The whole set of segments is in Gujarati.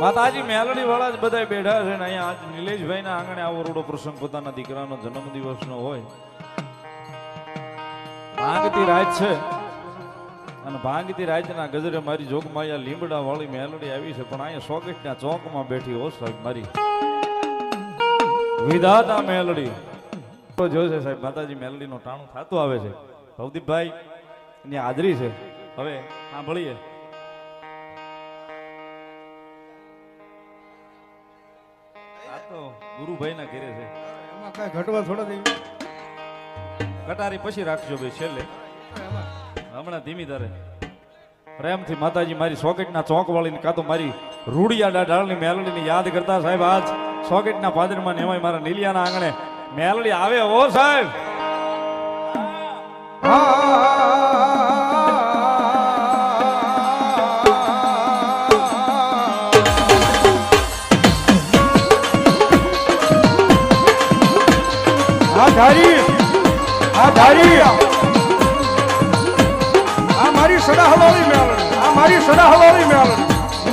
માતાજી મેલડી વાળા જ બધા બેઠા છે ને અહીંયા આજ નિલેશભાઈ ના આંગણે આવો રોડો પ્રસંગ. પોતાના દીકરાનો જન્મદિવસ નો હોય. ભાંગતી રાત છે. અને ભાંગતી રાતના ગજરે મારી જોગમાયા લીમડા વાળી મેલડી આવી છે. પણ અહીંયા સોકેટના ચોકમાં બેઠી હો સાહેબ મારી. વિધાતા મેલડી. જોશે સાહેબ, માતાજી મેલડી નો ટાણું થતું આવે છે. ભવદીપભાઈ ની હાજરી છે. હવે સાંભળીએ. આ તો ગુરુભાઈ ના ઘેરે છે. એમાં કઈ ઘટવા થોડા દઈ કટારી પછી રાખજો ભાઈ છેલ્લે. હમણાં ધીમી ધારે. પ્રેમથી માતાજી મારી સોકેટના ચોક વાળીને કાં તો મારી રૂડિયા ડાળની મેલડીને યાદ કરતા સાહેબ આજ સોકેટના પાદરમાં ને એમાંય મારા નીલિયાના આંગણે મેલડી આવે ઓ સાહેબ. આ ધારી. આ મારી સડા હવાળી મેળ. આ મારી સડા હવાળી મેળ.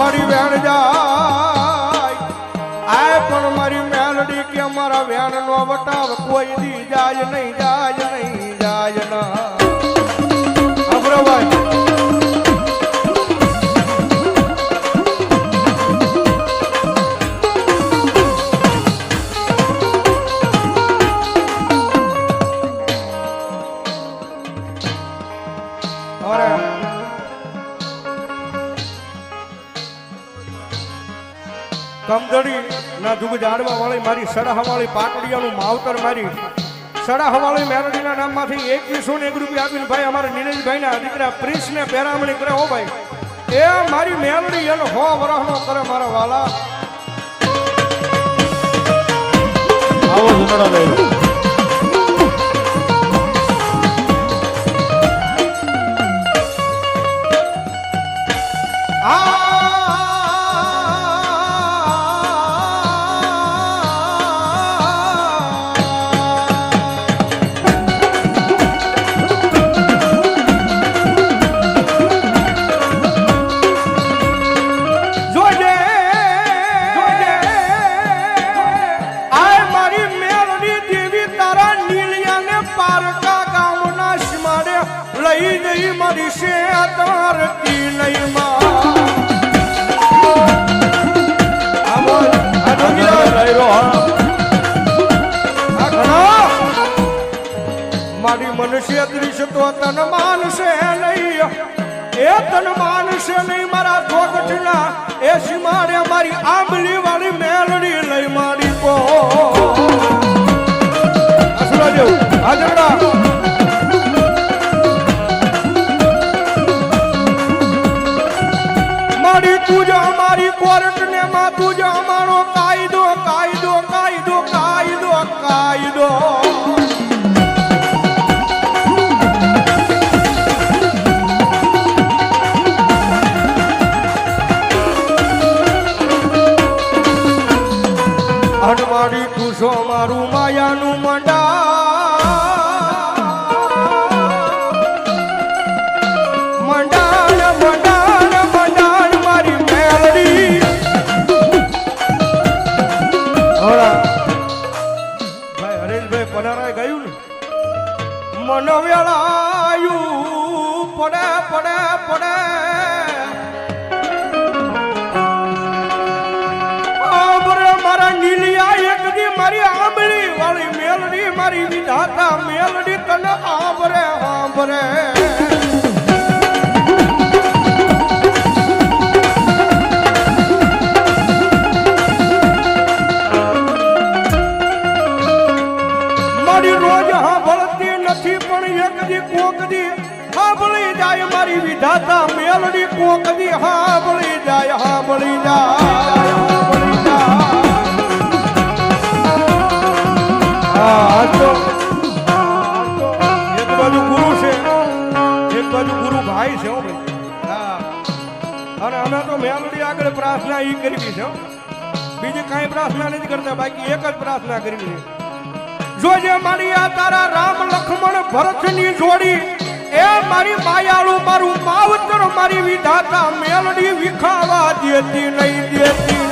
મારી વેણ જાય. આ પણ મારી મેલડી કે અમારા વેણ નો વટાવ કોઈ દી જાય નહીં જાય નહીં, જાય ના. કમદડી ના દુઃખ જાડવા વાળી મારી સડાહવાળી પાટડિયાનું માવતર મારી. સડાહવાળી મેરડીના નામમાંથી એકવીસો ને એક રૂપિયા આપીને ભાઈ અમારા નિલેશભાઈના દીકરા પ્રિન્સને પેરામણી કરે. હો ભાઈ, એ મારી મેરડી એનો હો વરહનો કરે મારા વાલા. આવો જુનાડા લઈ નહીં મળશે તારતી ઘણા. મારી મનુષ્ય દૃશ્ય તો તન માનશે નહીં. એ તન માનશે નહીં મારા ધોકટના એ સીમાડે મારી આંબલી વાળી મેલડી લઈ મારી પો. તુસો મારું માયાનું મંડા વિધાતા મેલડી તને આંબરે આંબરે. મારી વિધાતા મેલડી કોકની હા સાંભળી જાય હા બળી જાય. હા તો ભાઈ. છે અને અમે તો મેલડી આગળ પ્રાર્થના એ કરવી છે બીજી કાંઈ પ્રાર્થના નથી કરતા, બાકી એક જ પ્રાર્થના કરવી છે. જોજે મારી આ તારા રામ લક્ષ્મણ ભરતની જોડી, એ મારી માયાળું મારું માવતર મારી વિધાતા મેલડી વિખાવા દેતી નહીં દેતી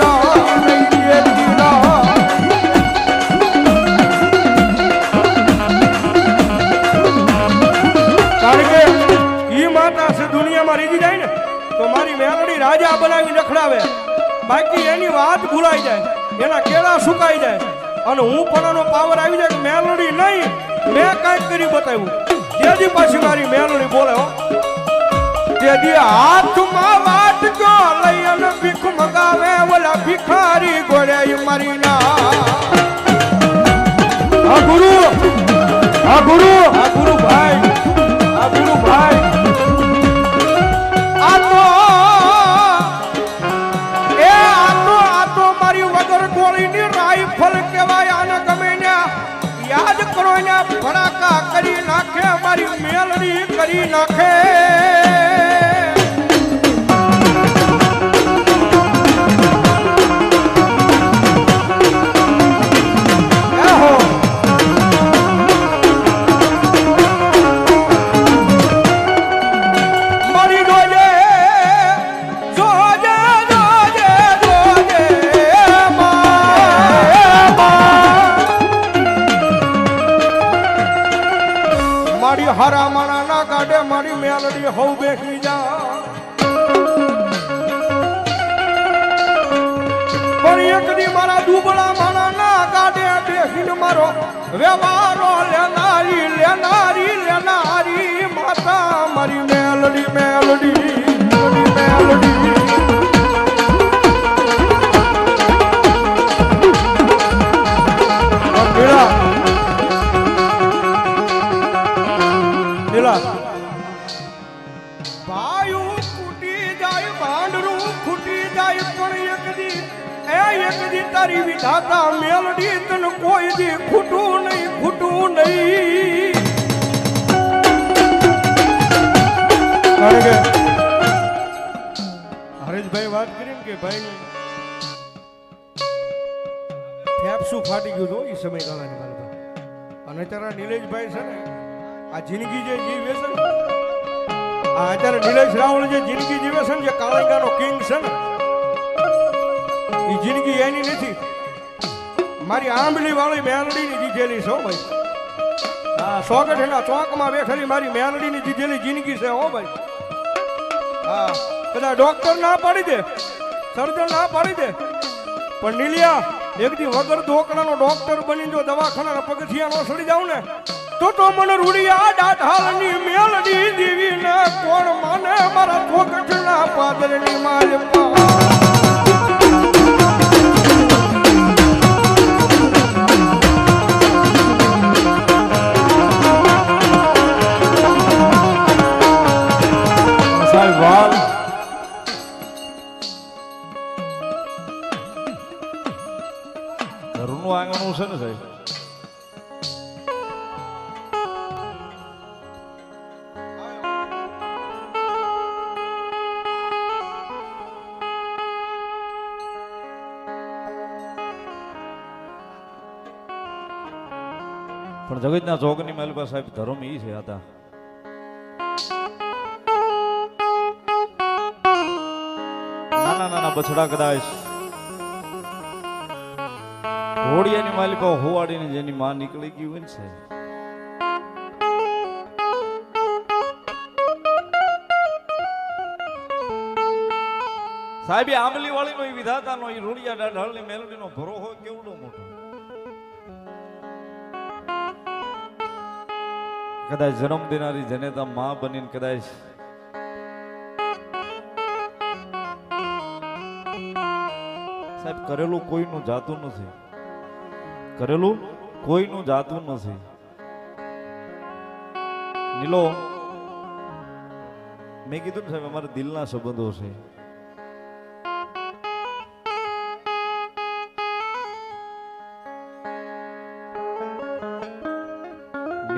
નહીં દેતી. દુનિયામાં રીજી જાય ને તો મારી મેલડી રાજા બનાવી નખડાવે બાકી એની વાત ભૂલાઈ જાય એના કેળા સુકાઈ જાય. અને હું પણ એનો પાવર આવી જાય કે મેલડી નહીં મેં કાંઈક કરી બતાવ્યું. તેથી પાછી મારી મેલડી બોલે હો. તેથી હાથમાં વાટકો લઈ અને ભીખ મગાવે ઓલા ભિખારી ગોળે મારી ના. ગુરુ આ ગુરુ. આ ગુરુ ભાઈ. કરી નાખે મારી મેલડી કરી નાખે. મારી હારા ના કાઢે મારી મેલડી હવ બેસી જા. પણ એક દી મારા દુબળા માણા ના કાઢે બેસીને મારો વ્યવહારો લેનારી લેનારી લેનારી માતા, મારી મેલડી મેલડી. કારણ વાત કરી ને કે ભાઈ ફેફસું ફાટી ગયું હતું એ સમયગાળાની મારી અને અત્યારે નિલેશભાઈ છે ને, આ જિંદગી જે જીવે છે આ અત્યારે નિલેશ રાવળ જે જિંદગી જીવે છે ને, જે કાળંગાનો કિંગ છે ને એ જિંદગી એની નથી. મારી આંબલી વાળી મેલડીની દીધેલી છે ભાઈ. હા સોગઠના ચોકમાં બેઠેલી મારી મેલડીની દીધેલી જિંદગી છે હો ભાઈ. હા. કદાચ ડોક્ટર ના પાડી દે. સર્જન ના પાડી દે. પણ નીલિયા, એક દી વગર ધોકડાનો ડોક્ટર બની જો દવાખાના પગથિયા નો સડી જાવ ને, તો તો મને રૂડિયા દાઢાલની મેલડી દીવી ને કોણ માને મારા ધોકટના પાદરની માલપા પણ જગતના ચોકની માલિકા સાહેબ ધર્મ ઈ છે હતા નાના નાના બછડા કદાચ ઘોડિયાની માલિકા હોવાડીને જેની માં નીકળી ગઈ હોય છે સાહેબ. આંબલી વાળી નો વિધાતા નો રૂડિયા એ ની મેલડી નો ભરો હોય, કેવડો કદાચ જન્મ દેનારી જનેતા મા બનીને કદાચ સાહેબ, કરેલું કોઈનું જાતું નથી. કરેલું કોઈનું જાતું નથી. નીલો, મેં કીધું ને સાહેબ, અમારા દિલના સંબંધો છે.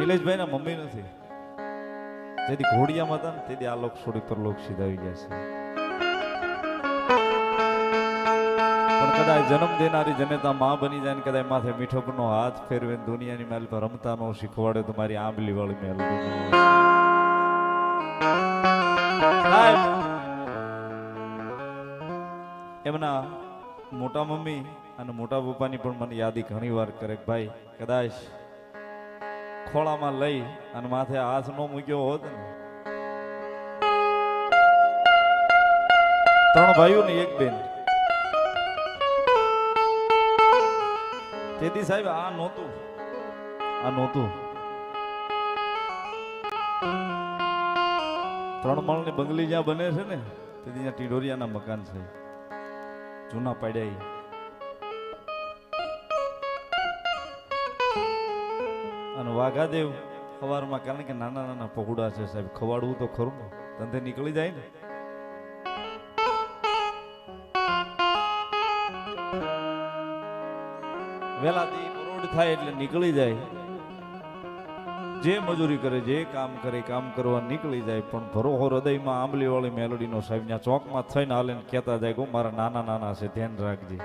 નિલેશભાઈ ના મમ્મી નથી. જેથી ઘોડિયામાં હતા ને તેથી આ લોક છોડી પર લોક સીધા ગયા છે. પણ કદાચ જન્મ દેનારી જનેતા માં બની જાય ને કદાચ માથે મીઠપનો હાથ ફેરવે દુનિયાની મેલ પર રમતા નો શીખવાડે તો મારી આંબલી વાળી મેલ એમના મોટા મમ્મી અને મોટા પપ્પાની પણ મને યાદી ઘણી વાર કરે ભાઈ, કદાચ ખોળામાં લઈ અને માથે હાથ નો મૂક્યો હોત ને. ત્રણ ભાઈઓ ને એક બેન. તેથી સાહેબ, આ નહોતું. આ નહોતું. ત્રણ માળની બંગલી જ્યાં બને છે ને તેથી ત્યાં ટીડોરિયાના મકાન છે. જૂના પાડ્યા વાઘાદેવ સવારમાં કારણ કે નાના નાના પકોડા છે સાહેબ, ખવાડવું તો ખરું ને ધંધે નીકળી જાય ને. વેલા દીપ રોડ થાય એટલે નીકળી જાય. જે મજૂરી કરે, જે કામ કરે, કામ કરવા નીકળી જાય, પણ ભરોહો હૃદયમાં આંબલી વાળી મેલોડીનો સાહેબ, ત્યાં ચોકમાં થઈને હાલે કહેતા જાય ગો મારા નાના નાના છે, ધ્યાન રાખજે.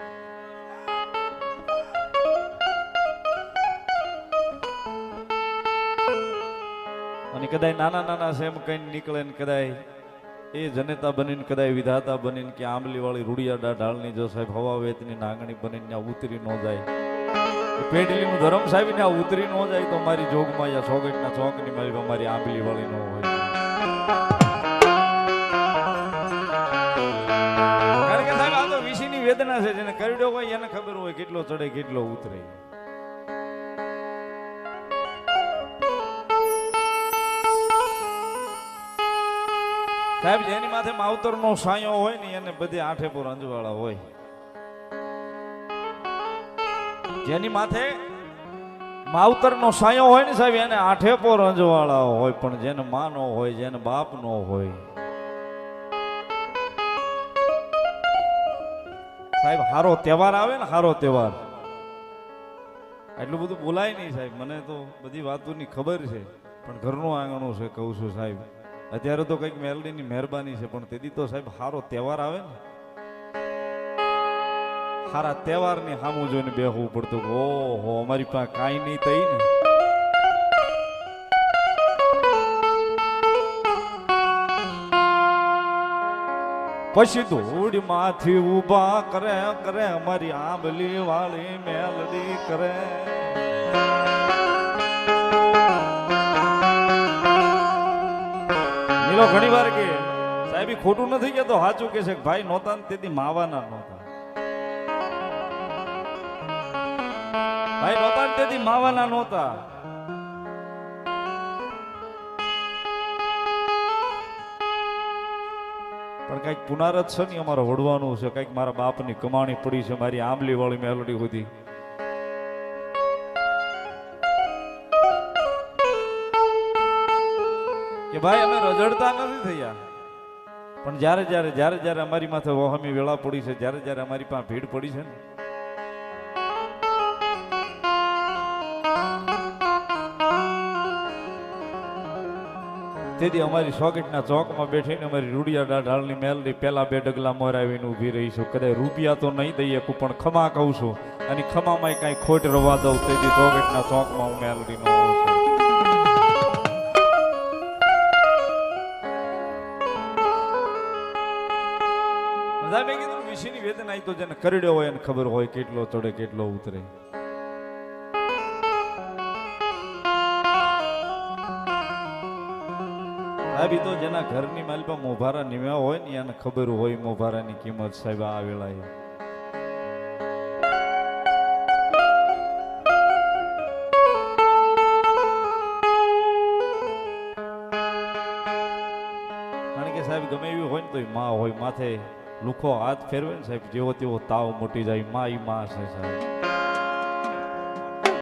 કદાચ નાના નાના સેમ કઈ નીકળે ને કદાચ એ જનેતા બનીને કદાચ વિધાતા બનીને કે આંબલીવાળી રૂડિયાડા ઢાળની જો સાહેબ હવા વેતની નાંગણી બનીને ત્યાં ઉતરી ન જાય. પેઢલીનું ધરમ સાહેબ ને ઉતરી ન જાય તો મારી જોગમાં યા સોગટના ચોકની મારી મારી આંબલી વાળી ન હોય. વેદના છે, જેને કરડ્યો હોય એને ખબર હોય કેટલો ચડે, કેટલો ઉતરે. સાહેબ, જેની માથે માવતરનો સાયો હોય ને, એને બધી આઠે પૂર અંજવાળા હોય. જેની માથે માવતરનો સાયો હોય ને સાહેબ, એને આઠે પોર અંજવાળા હોય, પણ જેને મા નો હોય, જેને બાપ નો હોય. સાહેબ, હારો તહેવાર આવે ને, હારો તહેવાર. એટલું બધું બોલાય નહીં સાહેબ, મને તો બધી વાતોની ખબર છે, પણ ઘરનું આંગણું છે, કહું છું સાહેબ. અત્યારે તો કંઈક મેલડીની મહેરબાની છે, પણ તેથી તો સાહેબ સારો તહેવાર આવે ને. સારા તહેવારની સામું જોઈને બેહવું પડતું. કે ઓહો, અમારી પાસે કાંઈ નહીં થઈ ને. પછી ધૂળમાંથી ઊભા કરે કરે અમારી આંબલી વાળી મેલડી કરે. નીલો ઘણી વાર કે, સાહેબ ખોટું નથી કેતો સાચું કે છે ભાઈ, નહોતા ને તેથી માવાના નહોતા. ભાઈ, નહોતા ને તેથી માવાના નહોતા. પણ કંઈક પુનારત છે ને અમારે વડવાનું છે? કંઈક મારા બાપની કમાણી પડી છે? મારી આંબલી વાળી મેલોડી હતી કે ભાઈ, અમે રજડતા નથી થયા. પણ જ્યારે જ્યારે જ્યારે જ્યારે અમારી માથે વહામી વેળા પડી છે, જ્યારે જ્યારે અમારી પાસે ભીડ પડી છે ને. તેથી અમારી સોકેટના ચોકમાં બેઠીને અમારી રૂડિયા ઢાળની મેલની પહેલા બે ડગલા મોરાવીને ઊભી રહી છું. કદાચ રૂપિયા તો નહીં દઈએ પણ ખમા કહું છું. અને ખમામાં કાંઈ ખોટ રવા દઉં તેથી સોકેટના ચોકમાં હું મેલડી ઈ તો જેને કરડ્યો હોય એને ખબર હોય કેટલો ચડે, કેટલો ઉતરે. સાહેબ તો જેના ઘરની માલપા મોભારા નિમ્યા હોય ને એને ખબર હોય મોભારાની કિંમત સાહેબ આ વેળાએ. કારણ કે સાહેબ ગમે એવી હોય ને તો માં હોય, માથે લુખો હાથ ફેરવે ને સાહેબ, જેવો તેવો તાવ મોટી જાય માં ઈ માં છે સાહેબ.